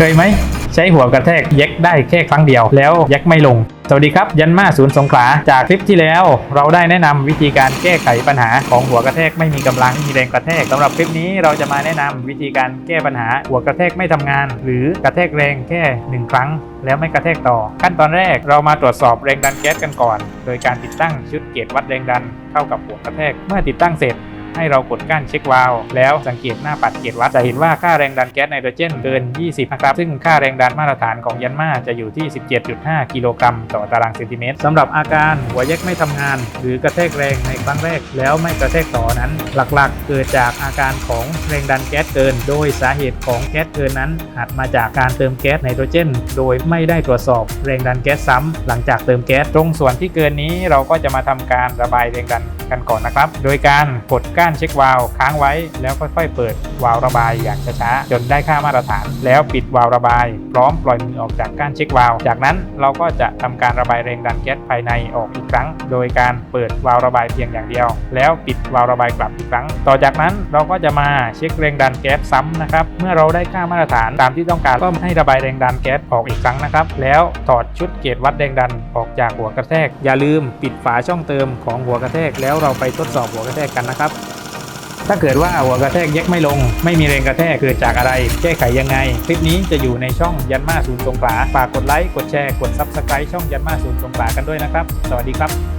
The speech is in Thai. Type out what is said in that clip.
เคยไหม ใช้หัวกระแทกเย็กได้แค่ครั้งเดียว แล้วเย็กไม่ลง สวัสดีครับ ยันมาศูนย์สงขลาจากคลิปที่แล้ว เราได้แนะนำวิธีการแก้ไขปัญหาของหัวกระแทกไม่มีกำลังไม่มีแรงกระแทกสำหรับคลิปนี้เราจะมาแนะนำวิธีการแก้ปัญหาหัวกระแทกไม่ทำงาน หรือกระแทกแรงแค่หนึ่งครั้งแล้วไม่กระแทกต่อ ขั้นตอนแรกเรามาตรวจสอบแรงดันแก๊สกันก่อน โดยการติดตั้งชุดเกจวัดแรงดันเข้ากับหัวกระแทกเมื่อติดตั้งเสร็จ ให้เรากดกั้นเช็ควาล์วแล้วสังเกตหน้าปัดเกจวัดจะเห็นว่าค่าแรงดันแก๊สไนโตรเจนเกิน 20 นะครับ ซึ่งค่าแรงดันมาตรฐานของยันมาจะอยู่ที่ 17.5 กิโลกรัมต่อตารางเซนติเมตรสำหรับอาการหัวแยกไม่ทำงาน หรือกระแทกแรงในครั้งแรกแล้วไม่กระแทกต่อนั้น หลักๆ เกิดจากอาการของแรงดันแก๊สเกิน โดยสาเหตุของแก๊สเกินนั้นอาจมาจากการเติมแก๊สไนโตรเจน โดยไม่ได้ตรวจสอบแรงดันแก๊สซ้ำหลังจากเติมแก๊สตรงส่วนที่เกินนี้เราก็จะมาทำการระบายแรงดันกันก่อนนะครับ โดยการกดก้านเช็ควาล์วค้างไว้ แล้วค่อยๆเปิดวาล์วระบายอย่างช้าๆจนได้ค่ามาตรฐาน แล้วปิดวาล์วระบาย พร้อมปล่อยมือออกจากก้านเช็ควาล์วจากนั้นเราก็จะทำการระบายแรงดันแก๊สภายในออกอีกครั้ง โดยการเปิดวาล์วระบายเพียงอย่างเดียว แล้วปิดวาล์วระบายกลับอีกครั้ง ต่อจากนั้นเราก็จะมาเช็คแรงดันแก๊สซ้ำนะครับเมื่อเราได้ค่ามาตรฐานตามที่ต้องการก็ให้ระบายแรงดันแก๊สออกอีกครั้งนะครับ แล้วถอดชุดเกจวัดแรงดันออกจากหัวกระแทก อย่าลืมปิดฝาช่องเติมของหัวกระแทกแล้วเราไปทดสอบหัวกระแทกกันนะครับ ถ้าเกิดว่าหัวกระแทกแยกไม่ลง ไม่มีแรงกระแทกเกิดจากอะไร แก้ไขยังไง คลิปนี้จะอยู่ในช่องยันมาศูนย์สงขลาฝากกดไลค์กดแชร์กดซับสไครต์ช่องยันมาศูนย์สงขลากันด้วยนะครับ สวัสดีครับ